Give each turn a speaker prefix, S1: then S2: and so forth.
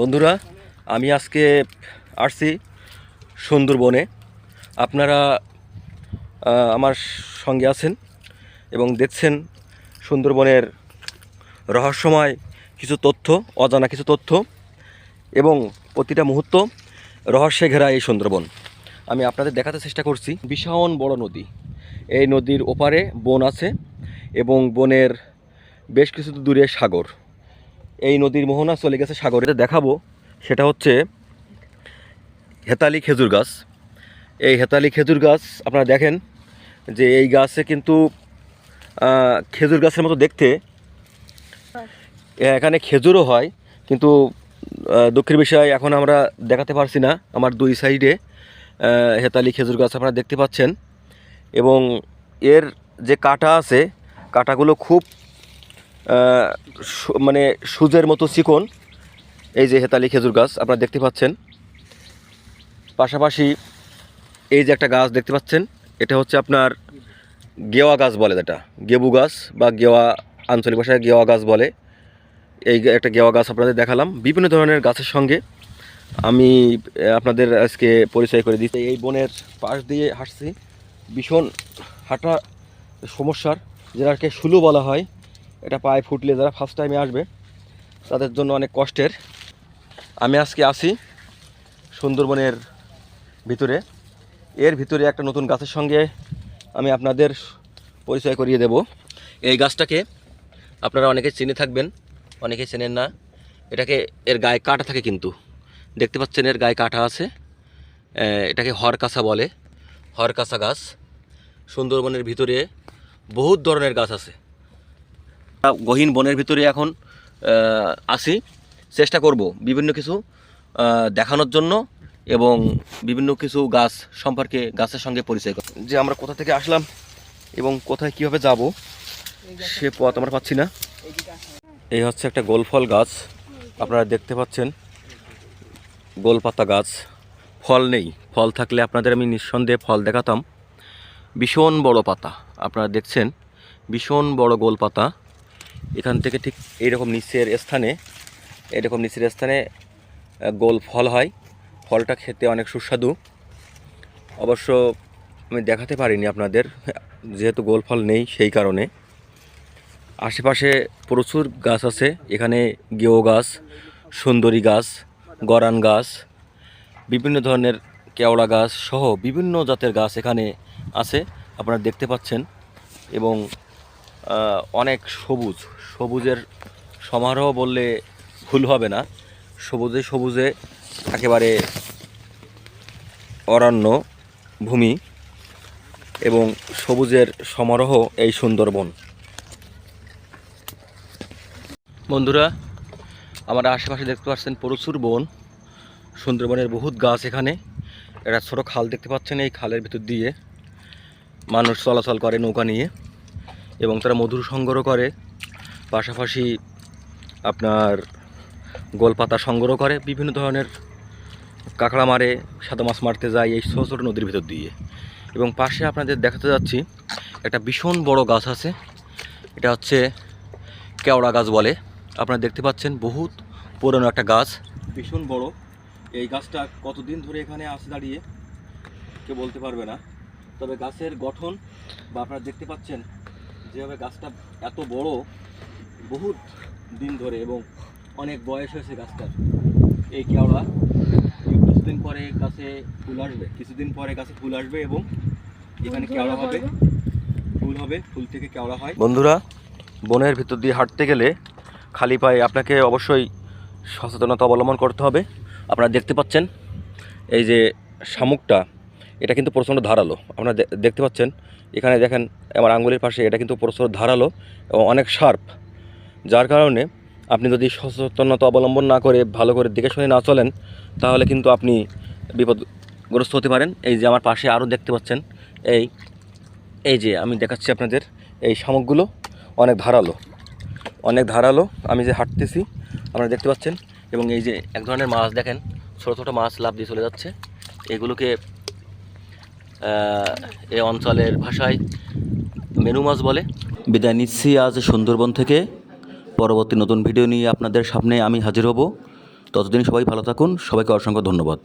S1: বন্ধুরা, আমি আজকে আসছি সুন্দরবনে। আপনারা আমার সঙ্গে আছেন এবং দেখছেন সুন্দরবনের রহস্যময় কিছু তথ্য, অজানা কিছু তথ্য এবং প্রতিটা মুহূর্ত রহস্যে ঘেরা এই সুন্দরবন। আমি আপনাদের দেখাতে চেষ্টা করছি। বিশাল বড় নদী। এই নদীর ওপারে বন আছে এবং বনের বেশ কিছু দূরে সাগর। এই নদীর মোহনা চলে গেছে সাগরে। দেখাবো। সেটা হচ্ছে হেতালি খেজুর গাছ। এই হেতালি খেজুর গাছ, আপনারা দেখেন যে এই গাছে কিন্তু খেজুর গাছের মতো দেখতে। এখানে খেজুরও হয়, কিন্তু দুঃখের বিষয়, এখন আমরা দেখাতে পারছি না আমার দুই সাইডে। হেতালি খেজুর গাছ আপনারা দেখতে পাচ্ছেন। এবং এর যে কাটা আছে, কাটাগুলো খুব মানে সুজের মতো চিকন। এই যে হেতালি খেজুর গাছ, আপনারা দেখতে পাচ্ছেন। পাশাপাশি এই যে একটা গাছ দেখতে পাচ্ছেন, এটা হচ্ছে আপনার গেওয়া গাছ বলে যেটা। গেবু গাছ বা গেওয়া, আঞ্চলিক ভাষায় গেওয়া গাছ বলে। এই একটা গেওয়া গাছ আপনাদের দেখালাম। বিভিন্ন ধরনের গাছের সঙ্গে আমি আপনাদের আজকে পরিচয় করে দিচ্ছি। এই বনের পাশ দিয়ে হাঁটছি। ভীষণ হাঁটা সমস্যার, যেটাকে শুলু বলা হয়। এটা পায়ে ফুটলে যারা ফার্স্ট টাইমে আসবে, তাদের জন্য অনেক কষ্টের। আমি আজকে আসি সুন্দরবনের ভিতরে। এর ভিতরে একটা নতুন গাছের সঙ্গে আমি আপনাদের পরিচয় করিয়ে দেব। এই গাছটাকে আপনারা অনেকে চিনে থাকবেন, অনেকে চেনেন না। এটাকে, এর গায়ে কাটা থাকে কিন্তু। দেখতে পাচ্ছেন এর গায়ে কাটা আছে। এটাকে হরকাছা বলে। হরকাছা গাছ। সুন্দরবনের ভিতরে বহুত ধরনের গাছ আছে। গহীন বনের ভিতরে এখন আসি চেষ্টা করব বিভিন্ন কিছু দেখানোর জন্য এবং বিভিন্ন কিছু গাছ সম্পর্কে গাছের সঙ্গে পরিচয় করা। যে আমরা কোথা থেকে আসলাম এবং কোথায় কীভাবে যাব, সে পথ আমরা পাচ্ছি না। এই হচ্ছে একটা গোলফল গাছ। আপনারা দেখতে পাচ্ছেন, গোলপাতা গাছ। ফল নেই। ফল থাকলে আপনাদের আমি নিঃসন্দেহে ফল দেখাতাম। ভীষণ বড় পাতা। আপনারা দেখছেন, ভীষণ বড় গোল পাতা এখান থেকে ঠিক এইরকম নিচের স্থানে এরকম নিচের স্থানে গোল ফল হয়। ফলটা খেতে অনেক সুস্বাদু। অবশ্য আমি দেখাতে পারিনি আপনাদের, যেহেতু গোল ফল নেই সেই কারণে। আশেপাশে প্রচুর গাছ আছে, এখানে গেও গাছ, সুন্দরী গাছ, গরান গাছ, বিভিন্ন ধরনের কেওড়া গাছ সহ বিভিন্ন জাতের গাছ এখানে আছে, আপনারা দেখতে পাচ্ছেন। এবং অনেক সবুজ। সবুজের সমারোহ বললে ভুল হবে না। সবুজে সবুজে একেবারে অরণ্য ভূমি এবং সবুজের সমারোহ এই সুন্দরবন। বন্ধুরা, আমার আশেপাশে দেখতে পাচ্ছেন প্রচুর বন। সুন্দরবনের বহুত গাছ এখানে। একটা ছোটো খাল দেখতে পাচ্ছেন এই খালের ভিতর দিয়ে। মানুষ চলাচল করে নৌকা নিয়ে। এবং তারা মধুর সংগ্রহ করে। পাশাপাশি আপনার গোলপাতা সংগ্রহ করে, বিভিন্ন ধরনের কাঁকড়া মারে, সাদা মাছ মারতে যায়, এই ছোটো ছোটো নদীর ভিতর দিয়ে। এবং পাশে আপনাদের দেখাতে যাচ্ছি, একটা ভীষণ বড় গাছ আছে। এটা হচ্ছে কেওড়া গাছ বলে। আপনারা দেখতে পাচ্ছেন বহুত পুরনো একটা গাছ। ভীষণ বড়। এই গাছটা কতদিন ধরে এখানে আছে দাঁড়িয়ে কেউ বলতে পারবে না। তবে গাছের গঠন বা আপনারা দেখতে পাচ্ছেন যেভাবে গাছটা এত বড় বহুত দিন ধরে এবং অনেক বয়স হয়েছে গাছটার। এই কেওড়া কিছুদিন পরে গাছে ফুল আসবে কিছুদিন পরে গাছে ফুল আসবে এবং এখানে কেওড়া হবে। ফুল হবে ফুল থেকে কেওড়া হয়। বন্ধুরা বনের ভিতর দিয়ে হাঁটতে গেলে খালি পায়ে আপনাকে অবশ্যই সচেতনতা অবলম্বন করতে হবে। আপনারা দেখতে পাচ্ছেন এই যে শামুকটা এটা কিন্তু প্রচণ্ড ধারালো। আপনারা দেখতে পাচ্ছেন, এখানে দেখেন, আমার আঙ্গুলের পাশে এটা কিন্তু প্রচণ্ড ধারালো এবং অনেক শার্প। যার কারণে আপনি যদি সচেতনতা অবলম্বন না করে ভালো করে দেখে শুনে না চলেন, তাহলে কিন্তু আপনি বিপদগ্রস্ত হতে পারেন। এই যে আমার পাশে আরও দেখতে পাচ্ছেন, এই এই যে আমি দেখাচ্ছি আপনাদের এই শামুকগুলো, অনেক ধারালো। অনেক ধারালো, আমি যে হাঁটতেছি, আপনারা দেখতে পাচ্ছেন, এবং এই যে এক ধরনের মাছ দেখেন, ছোটো ছোটো মাছ লাভ দিয়ে চলে যাচ্ছে। এগুলোকে এই অঞ্চলের ভাষায় মেনু মাছ বলে। বিদায় নিচ্ছি আজ সুন্দরবন থেকে। পরবর্তী নতুন ভিডিও নিয়ে আপনাদের সামনে আমি হাজির হব। ততদিন সবাই ভালো থাকুন। সবাইকে অসংখ্য ধন্যবাদ।